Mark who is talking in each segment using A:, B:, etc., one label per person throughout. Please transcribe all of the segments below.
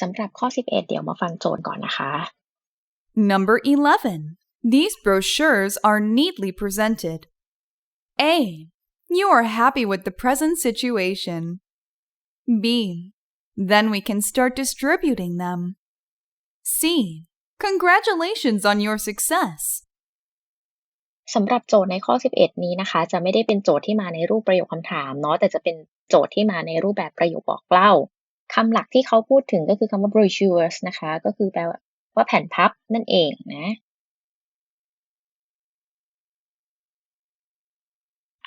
A: สำหรับข้อ 11 เดี๋ยวมาฟังโจทย์ก่อนนะคะ
B: Number 11. These brochures are neatly presented. A. You are happy with the present situation. B. Then we can start distributing them. C. Congratulations on your success.
A: สำหรับโจทย์ในข้อ 11 นี้นะคะ จะไม่ได้เป็นโจทย์ที่มาในรูปประโยคคำถามเนาะแต่จะเป็นโจทย์ที่มาในรูปแบบประโยคบอกเล่า คำหลักที่เขาพูดถึงก็คือคำว่า brochures นะคะ ก็คือแปลว่าแผ่นพับนั่นเองนะ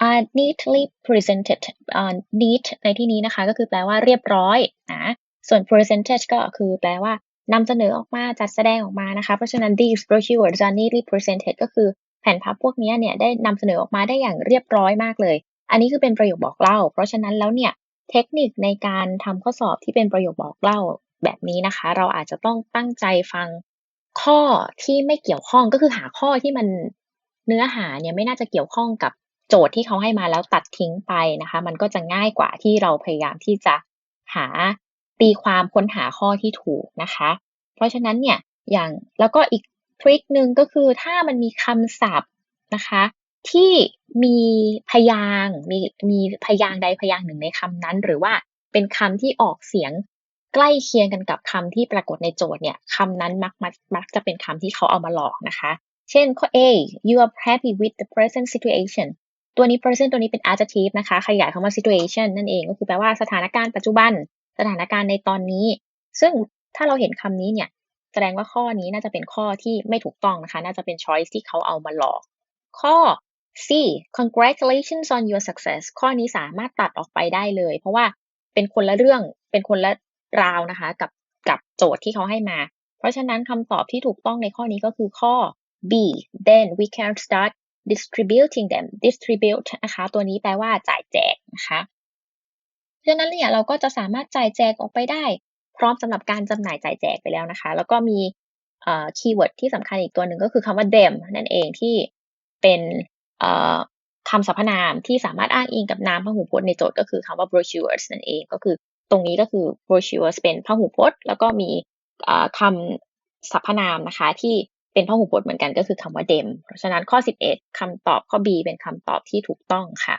A: are neatly presented uh, neat ในที่นี้นะคะ ก็คือแปลว่าเรียบร้อยนะส่วน presented ก็คือแปลว่านำเสนอออกมาจัดแสดงออกมานะคะ เพราะฉะนั้น these brochures are neatly presented ก็คือแผ่นพับพวกนี้เนี่ยได้นำเสนอออกมาได้อย่างเรียบร้อยมากเลย อันนี้คือเป็นประโยคบอกเล่า เพราะฉะนั้นแล้วเนี่ย เทคนิคในการทำข้อสอบที่เป็นประโยคบอกเล่าแบบนี้นะคะ เราอาจจะต้องตั้งใจฟังข้อที่ไม่เกี่ยวข้องก็คือหาข้อที่มันเนื้อหาเนี่ยไม่น่าจะเกี่ยวข้องกับโจทย์ที่เขาให้มาแล้วตัดทิ้งไปนะคะ มันก็จะง่ายกว่าที่เราพยายามที่จะหาตีความค้นหาข้อที่ถูกนะคะ เพราะฉะนั้นเนี่ยอย่างแล้วก็อีกทริคหนึ่งก็คือถ้ามันมีคำศัพท์นะคะ ที่มีพยางมีมีพยางใดพยางหนึ่งในคำนั้น หรือว่าเป็นคำที่ออกเสียงใกล้เคียงกันกับคำที่ปรากฏในโจทย์เนี่ยคำนั้นมักมักมักจะเป็นคำที่เขาเอามาหลอกนะคะ เช่นข้อ A you are happy with the present situation ตัวนี้ present ตัวนี้เป็น adjective นะคะ ขยายคำว่า situation นั่นเองก็คือแปลว่าสถานการณ์ปัจจุบัน สถานการณ์ในตอนนี้ ซึ่งถ้าเราเห็นคำนี้เนี่ยแสดงว่าข้อนี้น่าจะเป็นข้อที่ไม่ถูกต้องนะคะ น่าจะเป็น choice ที่เขาเอามาหลอก ข้อ C congratulations on your success ข้อนี้สามารถตัดออกไปได้เลย เพราะว่าเป็นคนละเรื่องเป็นคนละราวนะคะ กับกับโจทย์ที่เขาให้มา เพราะฉะนั้นคำตอบที่ถูกต้องในข้อนี้ก็คือข้อ B then we can start distributing them distribute นะคะตัวนี้แปลว่าจ่ายแจกนะคะเพราะฉะนั้นเนี่ยเราก็จะสามารถจ่ายแจกออกไปได้ พร้อมสำหรับการจำหน่ายจ่ายแจกไปแล้วนะคะ แล้วก็มีคีย์เวิร์ดที่สำคัญอีกตัวหนึ่งก็คือคำว่า them นั่นเองที่เป็น คำสรรพนามที่สามารถอ้างอิงกับนามพหูพจน์ในโจทย์ก็คือคำว่า brochures นั่นเองก็คือตรงนี้ก็คือ brochures เป็นพหูพจน์ แล้วก็มีคำสรรพนามนะคะที่เป็นพหูพจน์เหมือนกันก็คือคำว่า dem เพราะฉะนั้นข้อ 11คำตอบข้อ B เป็นคำตอบที่ถูกต้องค่ะ